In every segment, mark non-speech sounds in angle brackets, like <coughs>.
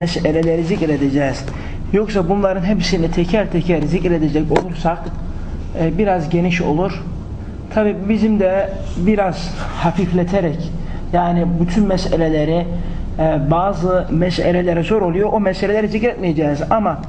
meseleleri zikredeceğiz. Yoksa bunların hepsini teker teker zikredecek olursak e, biraz geniş olur. Tabi bizim de biraz hafifleterek yani bütün meseleleri e, bazı meselelere zor oluyor. O meseleleri zikretmeyeceğiz ama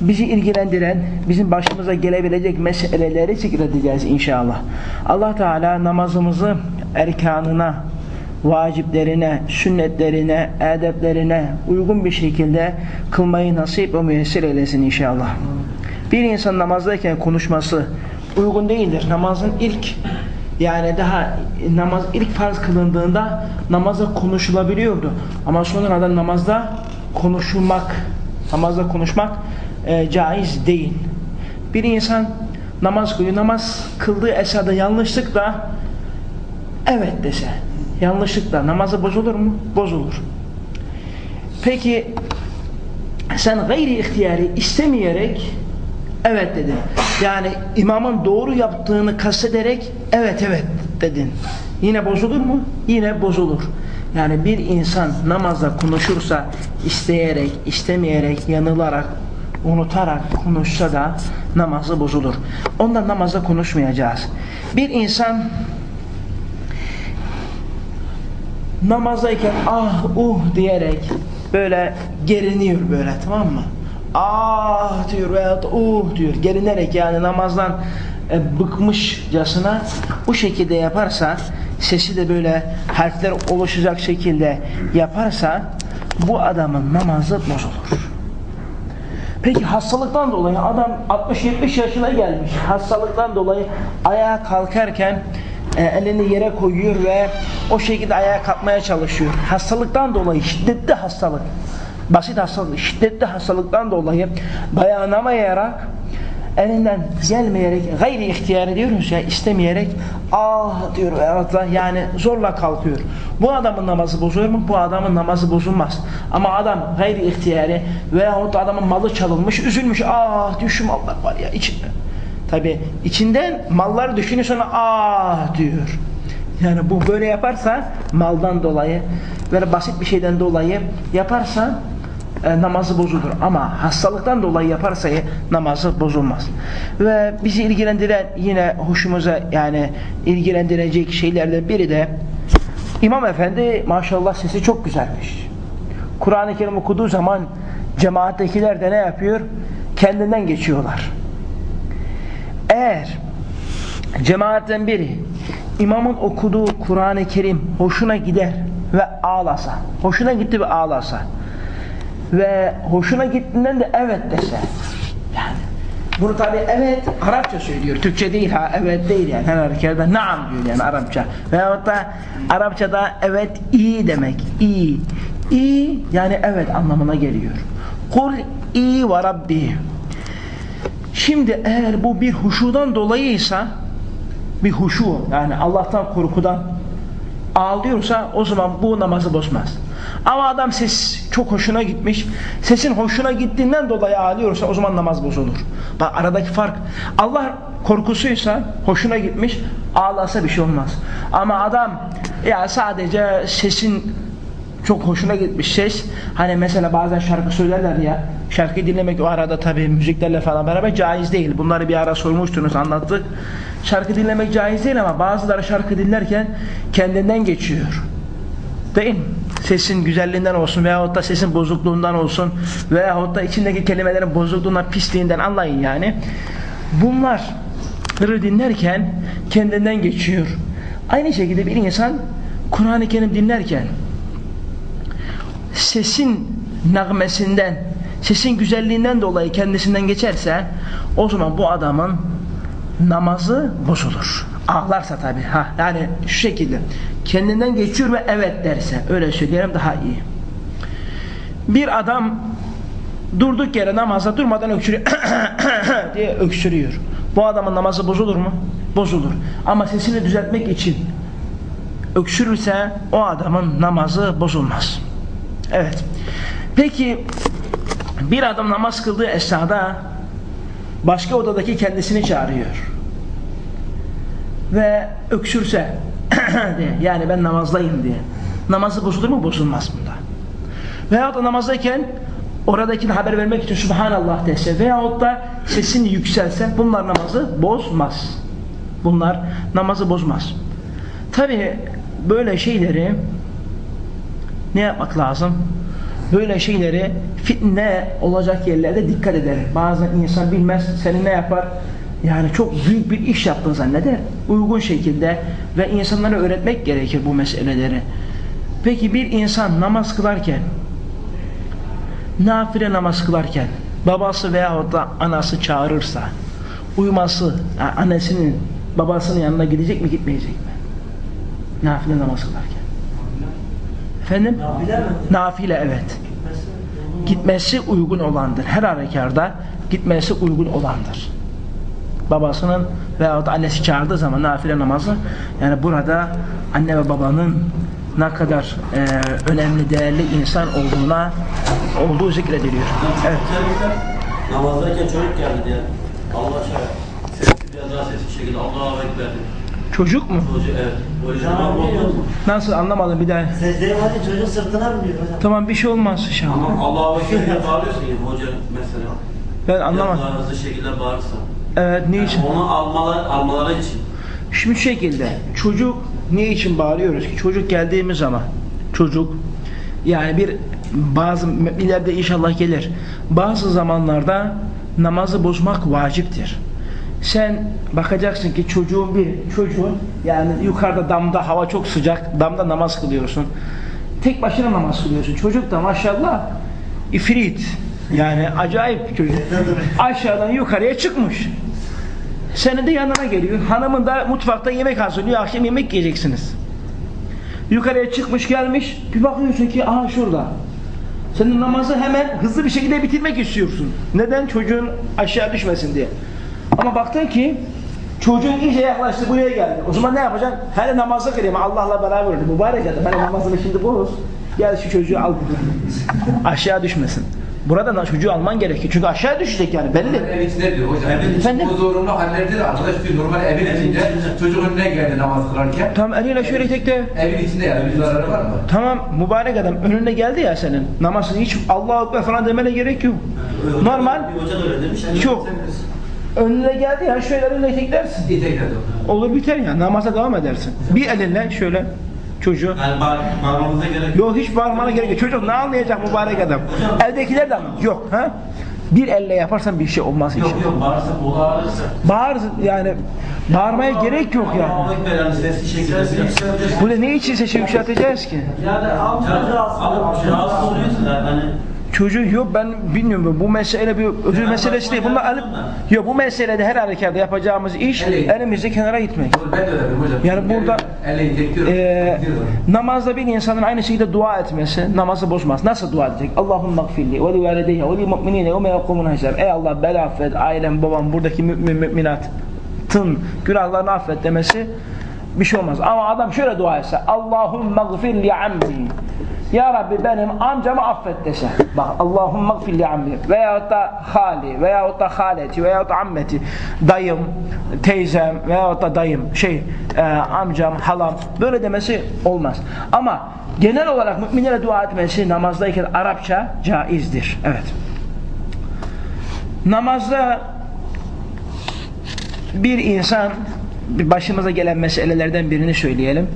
bizi ilgilendiren, bizim başımıza gelebilecek meseleleri zikredeceğiz inşallah. Allah Teala namazımızı erkanına, vaciplerine, sünnetlerine, edeplerine uygun bir şekilde kılmayı nasip ve müyesser eylesin inşallah. Bir insan namazdayken konuşması uygun değildir. Namazın ilk yani daha namaz ilk farz kılındığında namazda konuşulabiliyordu. Ama sonradan namazda konuşulmak, namazda konuşmak e, caiz değil. Bir insan namaz kılıyor, namaz kıldığı esnada yanlışlıkla evet dese, yanlışlıkla namazı bozulur mu? Bozulur. Peki sen gayri ihtiyari istemeyerek evet dedin. Yani imamın doğru yaptığını kastederek evet evet dedin. Yine bozulur mu? Yine bozulur. Yani bir insan namazda konuşursa isteyerek, istemeyerek, yanılarak, unutarak konuşsa da namazı bozulur. Ondan namazda konuşmayacağız. Bir insan namazdayken ah uh diyerek böyle geriniyor böyle tamam mı? Ah diyor veyahut uh diyor gerinerek yani namazdan e, bıkmışcasına bu şekilde yaparsa sesi de böyle harfler oluşacak şekilde yaparsa bu adamın namazı bozulur. Peki hastalıktan dolayı adam 60-70 yaşına gelmiş. Hastalıktan dolayı ayağa kalkarken e, elini yere koyuyor ve o şekilde ayağa kalkmaya çalışıyor. Hastalıktan dolayı şiddetli hastalık, basit hastalık, şiddetli hastalıktan dolayı dayanamayarak elinden gelmeyerek gayri ihtiyarı diyoruz ya istemeyerek ah diyor da yani zorla kalkıyor. Bu adamın namazı bozulur mu? Bu adamın namazı bozulmaz. Ama adam gayri ihtiyarı veyahut da adamın malı çalınmış, üzülmüş. Ah diyor şu mallar var ya içinde. Tabi içinden malları düşünüyor sonra ah diyor. Yani bu böyle yaparsa maldan dolayı böyle basit bir şeyden dolayı yaparsa e, namazı bozulur. Ama hastalıktan dolayı yaparsa namazı bozulmaz. Ve bizi ilgilendiren yine hoşumuza yani ilgilendirecek şeylerden biri de İmam Efendi maşallah sesi çok güzelmiş. Kur'an-ı Kerim okuduğu zaman cemaattekiler de ne yapıyor? Kendinden geçiyorlar. Eğer cemaatten biri imamın okuduğu Kur'an-ı Kerim hoşuna gider ve ağlasa, hoşuna gitti ve ağlasa ve hoşuna gittiğinden de evet dese yani bunu tabi evet Arapça söylüyor. Türkçe değil ha evet değil yani. Her harekette naam diyor yani Arapça. Veyahut da Arapçada evet iyi demek. iyi. İyi yani evet anlamına geliyor. Kul iyi ve Rabbi. Şimdi eğer bu bir huşudan dolayıysa bir huşu yani Allah'tan korkudan ağlıyorsa o zaman bu namazı bozmaz. Ama adam ses çok hoşuna gitmiş. Sesin hoşuna gittiğinden dolayı ağlıyorsa o zaman namaz bozulur. Bak aradaki fark. Allah korkusuysa hoşuna gitmiş ağlasa bir şey olmaz. Ama adam ya sadece sesin çok hoşuna gitmiş ses. Hani mesela bazen şarkı söylerler ya. Şarkı dinlemek o arada tabii müziklerle falan beraber caiz değil. Bunları bir ara sormuştunuz anlattık. Şarkı dinlemek caiz değil ama bazıları şarkı dinlerken kendinden geçiyor. Değil mi? Sesin güzelliğinden olsun veyahut da sesin bozukluğundan olsun veyahut da içindeki kelimelerin bozukluğundan, pisliğinden anlayın yani. Bunları dinlerken kendinden geçiyor. Aynı şekilde bir insan Kur'an-ı Kerim dinlerken sesin nagmesinden, sesin güzelliğinden dolayı kendisinden geçerse o zaman bu adamın namazı bozulur. Ağlarsa tabi. Ha, yani şu şekilde kendinden geçiyor ve evet derse öyle söyleyelim daha iyi. Bir adam durduk yere namazda durmadan öksürüyor <coughs> diye öksürüyor. Bu adamın namazı bozulur mu? Bozulur. Ama sesini düzeltmek için öksürürse o adamın namazı bozulmaz. Evet. Peki bir adam namaz kıldığı esnada başka odadaki kendisini çağırıyor. Ve öksürse <clears throat> diye yani ben namazdayım diye. Namazı bozulur mu? Bozulmaz bunda. Veyahut da namazdayken oradakine haber vermek için Subhanallah dese veyahut da sesini yükselse bunlar namazı bozmaz. Bunlar namazı bozmaz. Tabi böyle şeyleri ne yapmak lazım? Böyle şeyleri fitne olacak yerlerde dikkat eder. Bazen insan bilmez seni ne yapar? Yani çok büyük bir iş yaptığını zanneder. Uygun şekilde ve insanlara öğretmek gerekir bu meseleleri. Peki bir insan namaz kılarken nafile namaz kılarken babası veyahut da anası çağırırsa uyuması, yani annesinin babasının yanına gidecek mi gitmeyecek mi? Nafile namaz kılarken. Efendim? Nafile mi? Nafile evet. Gitmesi uygun olandır. Her harekarda gitmesi uygun olandır. Babasının veyahut annesi çağırdığı zaman nafile namazı yani burada anne ve babanın ne kadar e, önemli, değerli insan olduğuna olduğu zikrediliyor. Evet. Namazdayken çocuk geldi diye. Allah aşkına. Sesli biraz daha sesli şekilde Allah'a ekber dedi. Çocuk mu? Çocuk evet. Nasıl anlamadım bir daha. Secdeye varınca çocuğun sırtına biniyor hocam. Tamam bir şey olmaz inşallah. Ama Allah'a diye bağırıyorsun ya hoca mesela. Ben Biraz anlamadım. daha hızlı şekilde bağırırsa. Evet niçin? Yani onu almalar, almaları için. Şimdi şu şekilde çocuk ne için bağırıyoruz ki? Çocuk geldiğimiz zaman çocuk yani bir bazı ileride inşallah gelir. Bazı zamanlarda namazı bozmak vaciptir. Sen bakacaksın ki çocuğun bir çocuğun yani yukarıda damda hava çok sıcak damda namaz kılıyorsun. Tek başına namaz kılıyorsun. Çocuk da maşallah ifrit yani acayip çocuk. Aşağıdan yukarıya çıkmış. Senin de yanına geliyor. Hanımın da mutfakta yemek hazırlıyor. Akşam yemek yiyeceksiniz. Yukarıya çıkmış gelmiş. Bir bakıyorsun ki aha şurada. Senin namazı hemen hızlı bir şekilde bitirmek istiyorsun. Neden? Çocuğun aşağı düşmesin diye. Ama baktın ki çocuğun iyice yaklaştı buraya geldi. O zaman ne yapacaksın? Hele namazı kırayım. Allah'la beraber oldu. Mübarek adam. Ben namazımı şimdi boz. Gel şu çocuğu al buradan. aşağı düşmesin. Burada da çocuğu alman gerekiyor. Çünkü aşağı düşecek yani belli. Ev içinde diyor hocam. Evin Efendim? Bu zorunlu hallerde de arkadaş diyor normal evin Evin içinde çocuk önüne geldi namaz kılarken. Tamam eliyle şöyle tekte. Evin içinde yani bir zararı var mı? Tamam mübarek adam önüne geldi ya senin. Namazını hiç Ekber falan demene gerek yok. Normal Bir hoca da öyle demiş. Yok. Önüne geldi ya şöyle elinle teklersin. İtekle de. Olur biter ya namaza devam edersin. Bir elinle şöyle çocuğu. Yani bağır, bağırmamıza gerek yok. Yok hiç bağırmana gerek yok. Çocuk ne anlayacak mübarek adam? Evdekiler de anlamaz. Yok ha? Bir elle yaparsan bir şey olmaz Yok inşallah. yok bağırsa, bağırırsa. Bağır yani bağırmaya gerek yok yani. Burada ne için sesi yükselteceğiz ki? Yani amca Ya, rahatsız oluyorsun hani. Çocuğu yok ben bilmiyorum bu mesele bir ödül meselesi değil. Bunlar alıp yok bu meselede her halükarda yapacağımız iş Ele- elimizde kenara hocam. Yani burada- itekliyorum. Ee, namazda bir insanın aynı şekilde dua etmesi namazı bozmaz. Nasıl dua edecek? Allahümme gfirli ve li valideyhe ve li mu'minine ve me yakumuna hisab. Ey Allah bel affet, ailem, babam, buradaki mümin müminatın günahlarını affet demesi bir şey olmaz. Ama adam şöyle dua etse Allahümme gfirli ammi ya Rabbi benim amcamı affet dese. Bak Allahümme gfirli ammi veyahut da hali veyahut da haleti veyahut da ammeti dayım, teyzem veyahut da dayım şey e, amcam, halam böyle demesi olmaz. Ama genel olarak müminlere dua etmesi namazdayken Arapça caizdir. Evet. Namazda bir insan başımıza gelen meselelerden birini söyleyelim.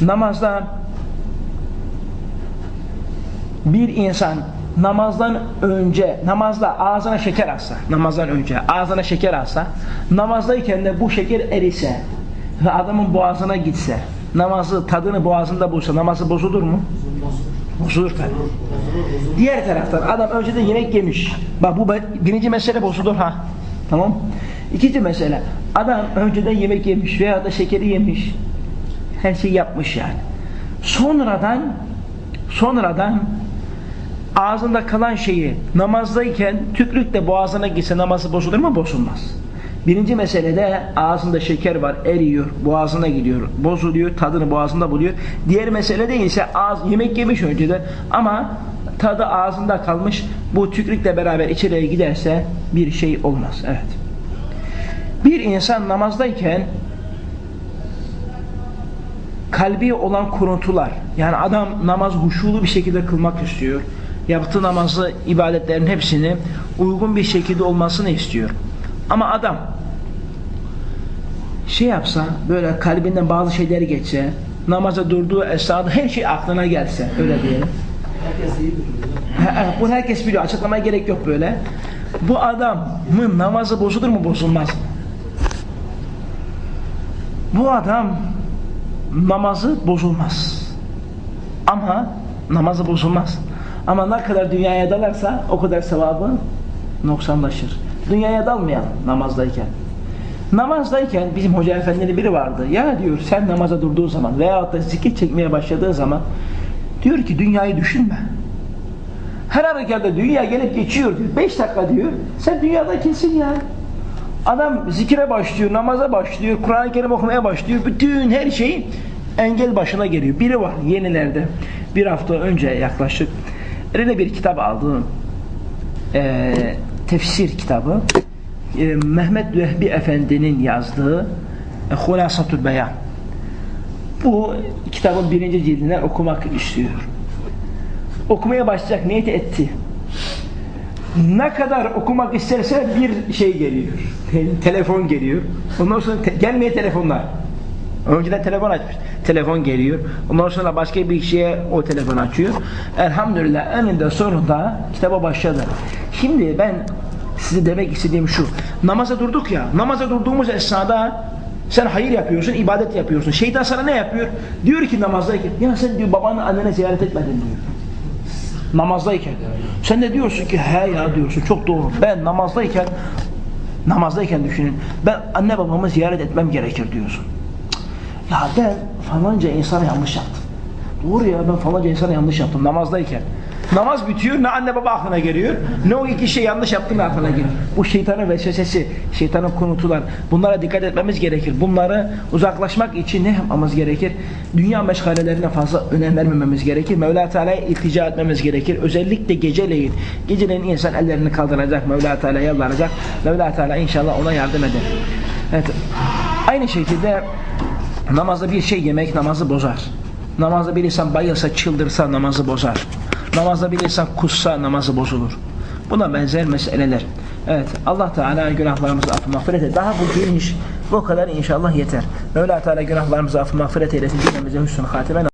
Namazda bir insan namazdan önce namazda ağzına şeker atsa namazdan önce ağzına şeker atsa namazdayken de bu şeker erise ve adamın boğazına gitse namazı tadını boğazında bulsa namazı bozulur mu? Bozulur tabii. Diğer taraftan adam önceden yemek yemiş. Bak bu birinci mesele bozulur ha. Tamam. İkinci mesele adam önceden yemek yemiş veya da şekeri yemiş. Her şeyi yapmış yani. Sonradan sonradan ağzında kalan şeyi namazdayken tükrükle boğazına gitse namazı bozulur mu? Bozulmaz. Birinci meselede ağzında şeker var, eriyor, boğazına gidiyor, bozuluyor, tadını boğazında buluyor. Diğer meselede ise ağız, yemek yemiş önceden ama tadı ağzında kalmış, bu tükrükle beraber içeriye giderse bir şey olmaz. Evet. Bir insan namazdayken kalbi olan kuruntular, yani adam namaz huşulu bir şekilde kılmak istiyor yaptığı namazı, ibadetlerin hepsini uygun bir şekilde olmasını istiyor. Ama adam şey yapsa, böyle kalbinden bazı şeyleri geçse, namaza durduğu esnada her şey aklına gelse, öyle diyelim. Herkes iyi biliyor. Bunu herkes biliyor. Açıklamaya gerek yok böyle. Bu adamın namazı bozulur mu bozulmaz? Bu adam namazı bozulmaz. Ama namazı bozulmaz. Ama ne kadar dünyaya dalarsa o kadar sevabı noksanlaşır. Dünyaya dalmayalım namazdayken. Namazdayken bizim hoca efendinin biri vardı. Ya diyor sen namaza durduğu zaman veyahut da zikir çekmeye başladığı zaman diyor ki dünyayı düşünme. Her harekatta dünya gelip geçiyor diyor. Beş dakika diyor. Sen dünyada kesin ya. Adam zikire başlıyor, namaza başlıyor, Kur'an-ı Kerim okumaya başlıyor. Bütün her şey engel başına geliyor. Biri var yenilerde. Bir hafta önce yaklaşık eline bir kitap aldım. Ee, tefsir kitabı. Ee, Mehmet Vehbi Efendi'nin yazdığı e, Hulasatul Beyan. Bu kitabın birinci cildinden okumak istiyor okumaya başlayacak niyet etti. Ne kadar okumak isterse bir şey geliyor. Te- telefon geliyor. Ondan sonra te- gelmeye telefonlar. Önceden telefon açmış. Telefon geliyor. Ondan sonra başka bir şeye o telefon açıyor. Elhamdülillah eninde sonunda kitaba başladı. Şimdi ben size demek istediğim şu. Namaza durduk ya. Namaza durduğumuz esnada sen hayır yapıyorsun, ibadet yapıyorsun. Şeytan sana ne yapıyor? Diyor ki namazdayken ya sen diyor babanı annene ziyaret etmedin diyor namazdayken. Sen de diyorsun ki he ya diyorsun çok doğru. Ben namazdayken namazdayken düşünün. Ben anne babamı ziyaret etmem gerekir diyorsun. Ya ben falanca insana yanlış yaptım. Doğru ya ben falanca insana yanlış yaptım namazdayken. Namaz bitiyor ne anne baba aklına geliyor ne o iki şey yanlış yaptığın aklına geliyor. Bu şeytanın vesvesesi, şeytanın kunutular. Bunlara dikkat etmemiz gerekir. Bunları uzaklaşmak için ne yapmamız gerekir? Dünya meşgalelerine fazla önem vermememiz gerekir. Mevla Teala'ya iltica etmemiz gerekir. Özellikle geceleyin. Geceleyin insan ellerini kaldıracak, Mevla Teala'ya yalvaracak. Mevla Teala inşallah ona yardım eder. Evet. Aynı şekilde namazda bir şey yemek namazı bozar. Namazda bir insan bayılsa, çıldırsa namazı bozar. Namazda bir insan kussa namazı bozulur. Buna benzer meseleler. Evet Allah Teala günahlarımızı affı mağfiret eder. Daha bu geniş bu kadar inşallah yeter. Mevla Teala günahlarımızı affı mağfiret eylesin. Cümlemize hüsnü hatime